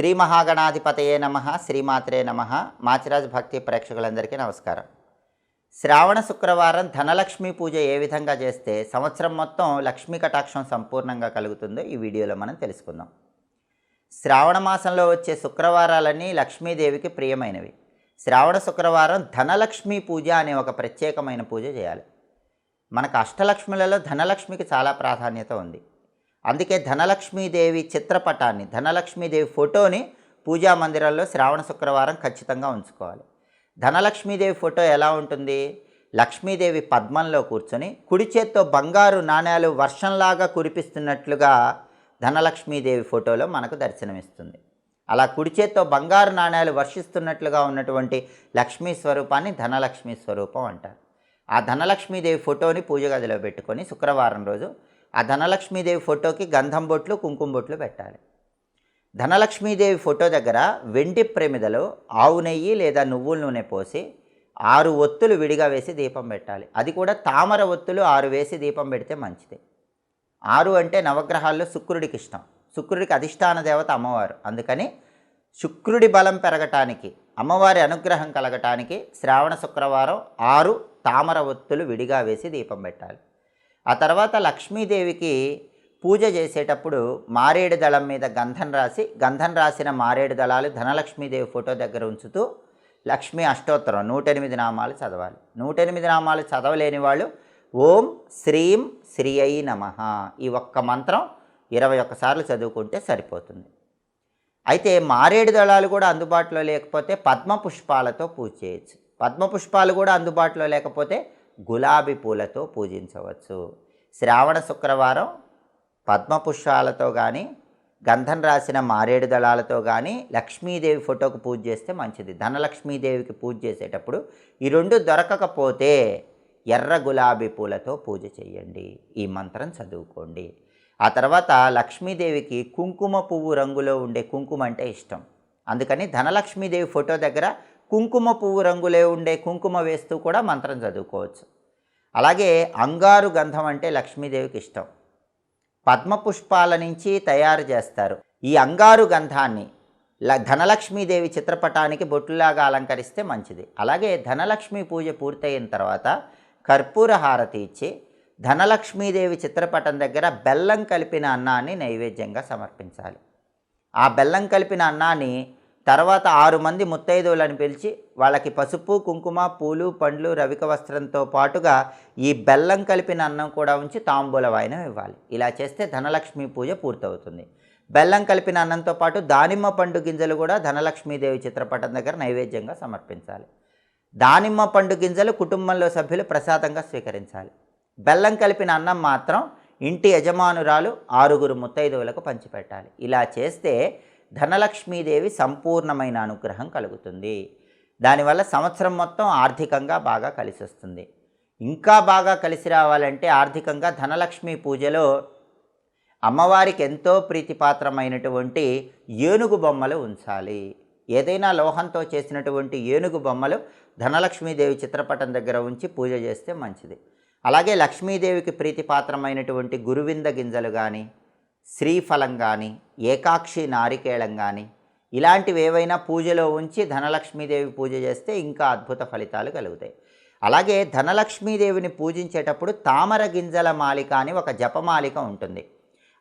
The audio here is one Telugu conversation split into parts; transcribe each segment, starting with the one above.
శ్రీ మహాగణాధిపతయే నమ శ్రీమాత్రే నమ. మాచిరాజ్ భక్తి ప్రేక్షకులందరికీ నమస్కారం. శ్రావణ శుక్రవారం ధనలక్ష్మి పూజ ఏ విధంగా చేస్తే సంవత్సరం మొత్తం లక్ష్మీ కటాక్షం సంపూర్ణంగా కలుగుతుందో ఈ వీడియోలో మనం తెలుసుకుందాం. శ్రావణ మాసంలో వచ్చే శుక్రవారాలన్నీ లక్ష్మీదేవికి ప్రియమైనవి. శ్రావణ శుక్రవారం ధనలక్ష్మి పూజ అనే ఒక ప్రత్యేకమైన పూజ చేయాలి. మనకు అష్టలక్ష్ములలో ధనలక్ష్మికి చాలా ప్రాధాన్యత ఉంది. అందుకే ధనలక్ష్మీదేవి చిత్రపటాన్ని ధనలక్ష్మీదేవి ఫోటోని పూజా మందిరాల్లో శ్రావణ శుక్రవారం ఖచ్చితంగా ఉంచుకోవాలి. ధనలక్ష్మీదేవి ఫోటో ఎలా ఉంటుంది? లక్ష్మీదేవి పద్మంలో కూర్చొని కుడి చేత్తో బంగారు నాణ్యాలు వర్షంలాగా కురిపిస్తున్నట్లుగా ధనలక్ష్మీదేవి ఫోటోలో మనకు దర్శనమిస్తుంది. అలా కుడి చేత్తో బంగారు నాణ్యాలు వర్షిస్తున్నట్లుగా ఉన్నటువంటి లక్ష్మీ స్వరూపాన్ని ధనలక్ష్మీ స్వరూపం అంటారు. ఆ ధనలక్ష్మీదేవి ఫోటోని పూజ గదిలో పెట్టుకొని శుక్రవారం రోజు ఆ ధనలక్ష్మీదేవి ఫోటోకి గంధం బొట్లు కుంకుమ బొట్లు పెట్టాలి. ధనలక్ష్మీదేవి ఫోటో దగ్గర వెండి ప్రమిదలో ఆవు నెయ్యి లేదా నువ్వుల నూనె పోసి ఆరు ఒత్తులు విడిగా వేసి దీపం పెట్టాలి. అది కూడా తామర ఒత్తులు ఆరు వేసి దీపం పెడితే మంచిది. ఆరు అంటే నవగ్రహాల్లో శుక్రుడికి ఇష్టం. శుక్రుడికి అధిష్టాన దేవత అమ్మవారు. అందుకని శుక్రుడి బలం పెరగటానికి అమ్మవారి అనుగ్రహం కలగటానికి శ్రావణ శుక్రవారం ఆరు తామర ఒత్తులు విడిగా వేసి దీపం పెట్టాలి. ఆ తర్వాత లక్ష్మీదేవికి పూజ చేసేటప్పుడు మారేడు దళం మీద గంధం రాసి గంధం రాసిన మారేడు దళాలు ధనలక్ష్మీదేవి ఫోటో దగ్గర ఉంచుతూ లక్ష్మీ అష్టోత్తరం నూట ఎనిమిది నామాలు చదవాలి. నూట ఎనిమిది నామాలు చదవలేని వాళ్ళు ఓం శ్రీం శ్రీ అయి నమ. ఈ ఒక్క మంత్రం ఇరవై ఒక్కసార్లు చదువుకుంటే సరిపోతుంది. అయితే మారేడు దళాలు కూడా అందుబాటులో లేకపోతే పద్మ పుష్పాలతో పూజ చేయొచ్చు. పద్మ పుష్పాలు కూడా అందుబాటులో లేకపోతే గులాబీ పూలతో పూజించవచ్చు. శ్రావణ శుక్రవారం పద్మ పుష్పాలతో కానీ గంధం రాసిన మారేడు దళాలతో కానీ లక్ష్మీదేవి ఫోటోకు పూజ చేస్తే మంచిది. ధనలక్ష్మీదేవికి పూజ చేసేటప్పుడు ఈ రెండు దొరకకపోతే ఎర్ర గులాబీ పూలతో పూజ చేయండి. ఈ మంత్రం చదువుకోండి. ఆ తర్వాత లక్ష్మీదేవికి కుంకుమ పువ్వు రంగులో ఉండే కుంకుమ అంటే ఇష్టం. అందుకని ధనలక్ష్మీదేవి ఫోటో దగ్గర కుంకుమ పువ్వు రంగులో ఉండే కుంకుమ వేస్తూ కూడా మంత్రం చదువుకోవచ్చు. అలాగే అంగారు గంధం అంటే లక్ష్మీదేవికి ఇష్టం. పద్మ పుష్పాల నుంచి తయారు చేస్తారు. ఈ అంగారు గంధాన్ని ల ధనలక్ష్మీదేవి చిత్రపటానికి బొట్టులాగా అలంకరిస్తే మంచిది. అలాగే ధనలక్ష్మి పూజ పూర్తయిన తర్వాత కర్పూర హారతి ఇచ్చి ధనలక్ష్మీదేవి చిత్రపటం దగ్గర బెల్లం కలిపిన అన్నాన్ని నైవేద్యంగా సమర్పించాలి. ఆ బెల్లం కలిపిన అన్నాన్ని తర్వాత ఆరు మంది ముత్తైదువులను పిలిచి వాళ్ళకి పసుపు కుంకుమ పూలు పండ్లు రవిక వస్త్రంతో పాటుగా ఈ బెల్లం కలిపిన అన్నం కూడా ఉంచి తాంబూల వాయినం ఇవ్వాలి. ఇలా చేస్తే ధనలక్ష్మి పూజ పూర్తవుతుంది. బెల్లం కలిపిన అన్నంతో పాటు దానిమ్మ పండు గింజలు కూడా ధనలక్ష్మీదేవి చిత్రపటం దగ్గర నైవేద్యంగా సమర్పించాలి. దానిమ్మ పండు గింజలు కుటుంబంలో సభ్యులు ప్రసాదంగా స్వీకరించాలి. బెల్లం కలిపిన అన్నం మాత్రం ఇంటి యజమానురాలు ఆరుగురు ముత్తైదువులకు పంచిపెట్టాలి. ఇలా చేస్తే ధనలక్ష్మీదేవి సంపూర్ణమైన అనుగ్రహం కలుగుతుంది. దానివల్ల సంవత్సరం మొత్తం ఆర్థికంగా బాగా కలిసి వస్తుంది ఇంకా బాగా కలిసి రావాలంటే ఆర్థికంగా ధనలక్ష్మి పూజలో అమ్మవారికి ఎంతో ప్రీతిపాత్రమైనటువంటి ఏనుగు బొమ్మలు ఉంచాలి. ఏదైనా లోహంతో చేసినటువంటి ఏనుగు బొమ్మలు ధనలక్ష్మీదేవి చిత్రపటం దగ్గర ఉంచి పూజ చేస్తే మంచిది. అలాగే లక్ష్మీదేవికి ప్రీతిపాత్రమైనటువంటి గురువింద గింజలు కానీ శ్రీఫలం కానీ ఏకాక్షి నారికేళం కానీ ఇలాంటివి ఏవైనా పూజలో ఉంచి ధనలక్ష్మీదేవి పూజ చేస్తే ఇంకా అద్భుత ఫలితాలు కలుగుతాయి. అలాగే ధనలక్ష్మీదేవిని పూజించేటప్పుడు తామర గింజల మాలిక అని ఒక జపమాలిక ఉంటుంది.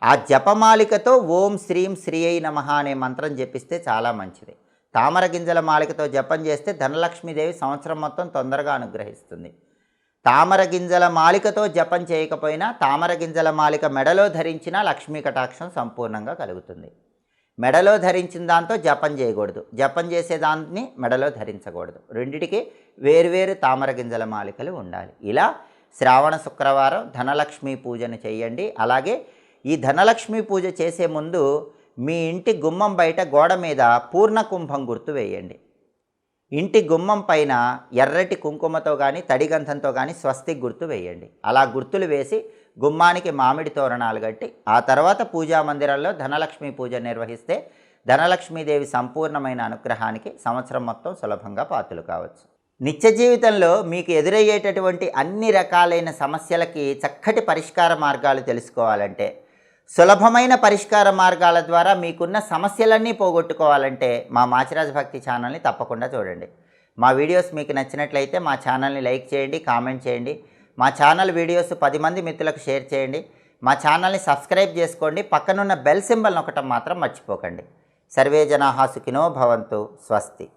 ఆ జపమాలికతో ఓం శ్రీం శ్రీ అయి నమ అనే మంత్రం జపిస్తే చాలా మంచిది. తామర గింజల మాలికతో జపం చేస్తే ధనలక్ష్మీదేవి సంవత్సరం మొత్తం తొందరగా అనుగ్రహిస్తుంది. తామర గింజల మాలికతో జపం చేయకపోయినా తామర గింజల మాలిక మెడలో ధరించిన లక్ష్మీ కటాక్షం సంపూర్ణంగా కలుగుతుంది. మెడలో ధరించిన దాంతో జపం చేయకూడదు. జపం చేసే దాన్ని మెడలో ధరించకూడదు. రెండిటికి వేరువేరు తామర గింజల మాలికలు ఉండాలి. ఇలా శ్రావణ శుక్రవారం ధనలక్ష్మి పూజను చేయండి. అలాగే ఈ ధనలక్ష్మి పూజ చేసే ముందు మీ ఇంటి గుమ్మం బయట గోడ మీద పూర్ణ కుంభం గుర్తు వేయండి. ఇంటి గుమ్మం పైన ఎర్రటి కుంకుమతో కానీ తడిగంధంతో కానీ స్వస్తి గుర్తు వేయండి. అలా గుర్తులు వేసి గుమ్మానికి మామిడి తోరణాలు కట్టి ఆ తర్వాత పూజా మందిరంలో ధనలక్ష్మి పూజ నిర్వహిస్తే ధనలక్ష్మీదేవి సంపూర్ణమైన అనుగ్రహానికి సంవత్సరం మొత్తం సులభంగా పాత్రలు కావచ్చు. నిత్య జీవితంలో మీకు ఎదురయ్యేటటువంటి అన్ని రకాలైన సమస్యలకి చక్కటి పరిష్కార మార్గాలు తెలుసుకోవాలంటే సులభమైన పరిష్కార మార్గాల ద్వారా మీకున్న సమస్యలన్నీ పోగొట్టుకోవాలంటే మా మాచిరాజ్ భక్తి ఛానల్ని తప్పకుండా చూడండి. మా వీడియోస్ మీకు నచ్చినట్లయితే మా ఛానల్ని లైక్ చేయండి కామెంట్ చేయండి. మా ఛానల్ వీడియోస్ పది మంది మిత్రులకు షేర్ చేయండి. మా ఛానల్ని సబ్స్క్రైబ్ చేసుకోండి. పక్కనున్న బెల్ సింబల్ నొక్కటం మాత్రం మర్చిపోకండి. సర్వే జనాహా సుఖినో భవంతు. స్వస్తి.